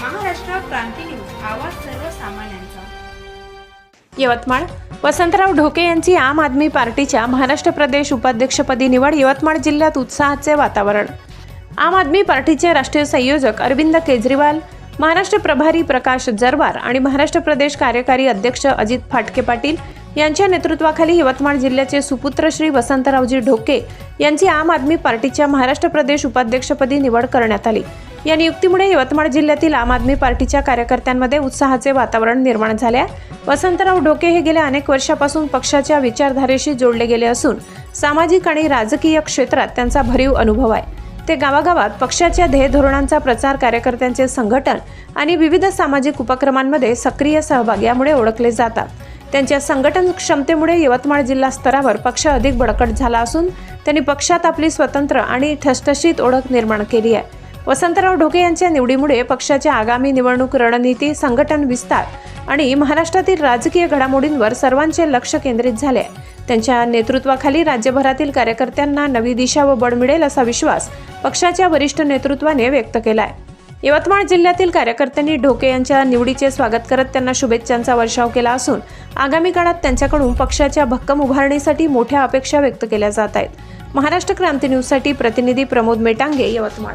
क्रांती news आवाज सर्वसामान्यांचा. यवतमाळ. वसंतराव ढोके यांची आम आदमी पार्टीच्या महाराष्ट्र प्रदेश उपाध्यक्षपदी निवड यवतमाळ जिल्ह्यात उत्साहाचे वातावरण. आम आदमी पार्टीचे राष्ट्रीय संयोजक अरविंद केजरीवाल महाराष्ट्र प्रभारी प्रकाश जरवार आणि महाराष्ट्र प्रदेश कार्यकारी अध्यक्ष अजित फाटके पाटील यांच्या नेतृत्वाखाली यवतमाळ जिल्ह्याचे सुपुत्र श्री वसंतरावजी ढोके यांची आम आदमी पार्टीच्या महाराष्ट्र प्रदेश उपाध्यक्षपदी निवड करण्यात आली. या नियुक्तीमुळे यवतमाळ जिल्ह्यातील आम आदमी पार्टीच्या कार्यकर्त्यांमध्ये उत्साहाचे वातावरण निर्माण झाले आहे. वसंतराव ढोके हे गेल्या अनेक वर्षापासून पक्षाच्या विचारधारेशी जोडले गेले असून सामाजिक आणि राजकीय क्षेत्रात त्यांचा भरीव अनुभव आहे. ते गावागावात पक्षाच्या ध्येय धोरणांचा प्रचार कार्यकर्त्यांचे संघटन आणि विविध सामाजिक उपक्रमांमध्ये सक्रिय सहभाग यामुळे ओळखले जातात. त्यांच्या संघटन क्षमतेमुळे यवतमाळ जिल्हा स्तरावर पक्ष अधिक बळकट झाला असून त्यांनी पक्षात आपली स्वतंत्र आणि ठसठशीत ओळख निर्माण केली आहे. वसंतराव ढोके यांच्या निवडीमुळे पक्षाच्या आगामी निवडणूक रणनीती संघटन विस्तार आणि महाराष्ट्रातील राजकीय घडामोडींवर सर्वांचे लक्ष केंद्रित झाले आहे. त्यांच्या नेतृत्वाखाली राज्यभरातील कार्यकर्त्यांना नवी दिशा व बळ मिळेल असा विश्वास पक्षाच्या वरिष्ठ नेतृत्वाने व्यक्त केला आहे. यवतमाळ जिल्ह्यातील कार्यकर्त्यांनी ढोके यांच्या निवडीचे स्वागत करत त्यांना शुभेच्छांचा वर्षाव केला असून आगामी काळात त्यांच्याकडून पक्षाच्या भक्कम उभारणीसाठी मोठ्या अपेक्षा व्यक्त केल्या जात आहेत. महाराष्ट्र क्रांती न्यूजसाठी प्रतिनिधी प्रमोद मेटांगे यवतमाळ.